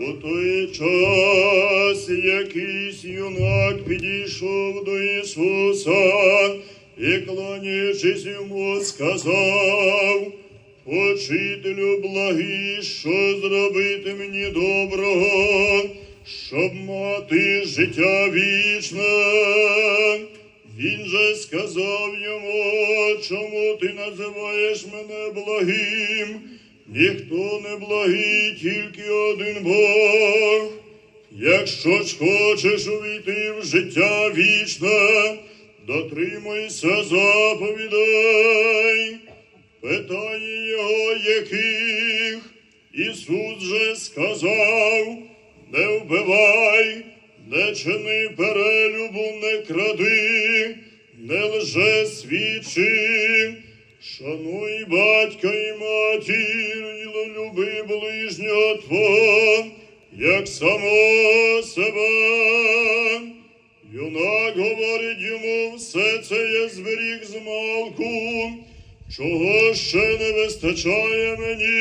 У той час якийсь юнак підійшов до Ісуса і, кланяючись йому, сказав, Учителю благий, що зробити мені доброго, щоб мати життя вічне. Він же сказав йому, чому ти називаєш мене благим? Ніхто не благий, тільки один Бог. Якщо ж хочеш увійти в життя вічне, дотримуйся заповідей. Питає його, яких Ісус же сказав, не вбивай, не чини перелюбу, не кради, не лже свідчи, шануй батька і матір, і люби ближнього Твого, як самого себе. Юнак говорить йому, все це я зберіг з малку, чого ще не вистачає мені.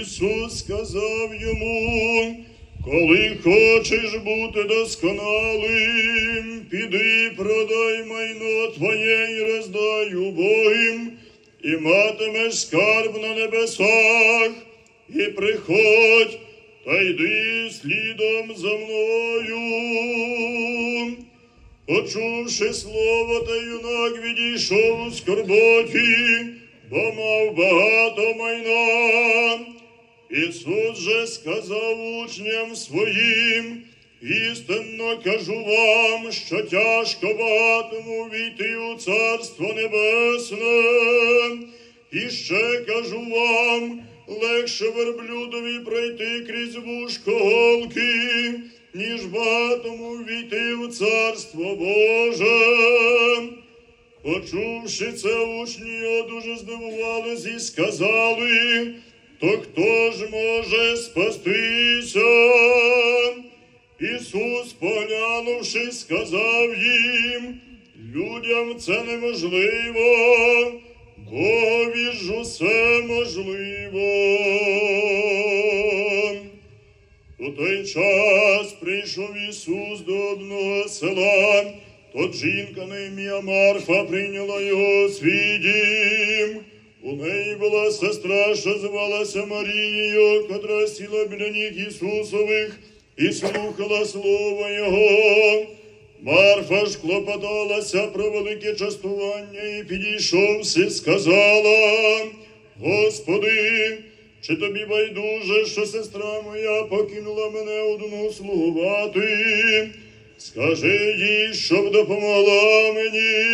Ісус сказав йому, коли хочеш бути досконалим, піди продай майно твоє і роздай убогим, і матимеш скарб на небесах, і приходь, та йди слідом за мною. Почувши слово, та юнак відійшов у скорботі, бо мав багато майна. Ісус же сказав учням своїм, істинно кажу вам, що тяжко багатому війти у Царство Небесне. І ще кажу вам, легше верблюдові пройти крізь вушко голки, ніж багатому війти в Царство Боже. Почувши це, учні дуже здивувались і сказали, то хто ж може спастися? Ісус, поглянувши, сказав їм, людям це неможливо, Богові ж усе можливо. У той час прийшов Ісус до одного села, Тут жінка на ім'я Марфа прийняла його свій дім. У неї була сестра, що звалася Марією, котра сіла біля ніг Ісусових і слухала слово Його. Марфа ж клопоталася про велике частування і підійшовши, сказала, Господи, чи тобі байдуже, що сестра моя покинула мене одну слугувати? Скажи їй, щоб допомогла мені.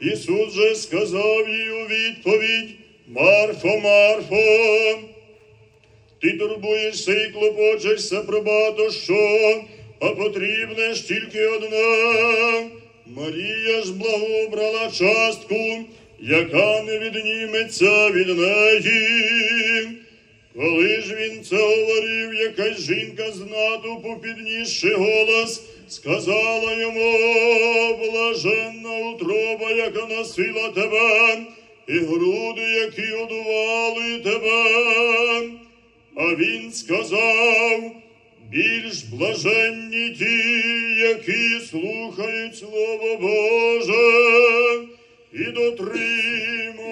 Ісус же сказав їй у відповідь, Марфо, Марфо, ти турбуєшся і клопочешся про багато що, а потрібне ж тільки одне. Марія ж благообрала частку, яка не відніметься від неї. Коли ж він це говорив, якась жінка з натовпу, піднісши голос, сказала йому, блаженна утроба, яка носила тебе, і груди, які одували тебе. А він сказав, більш блаженні ті, які слухають Слово Боже і дотримують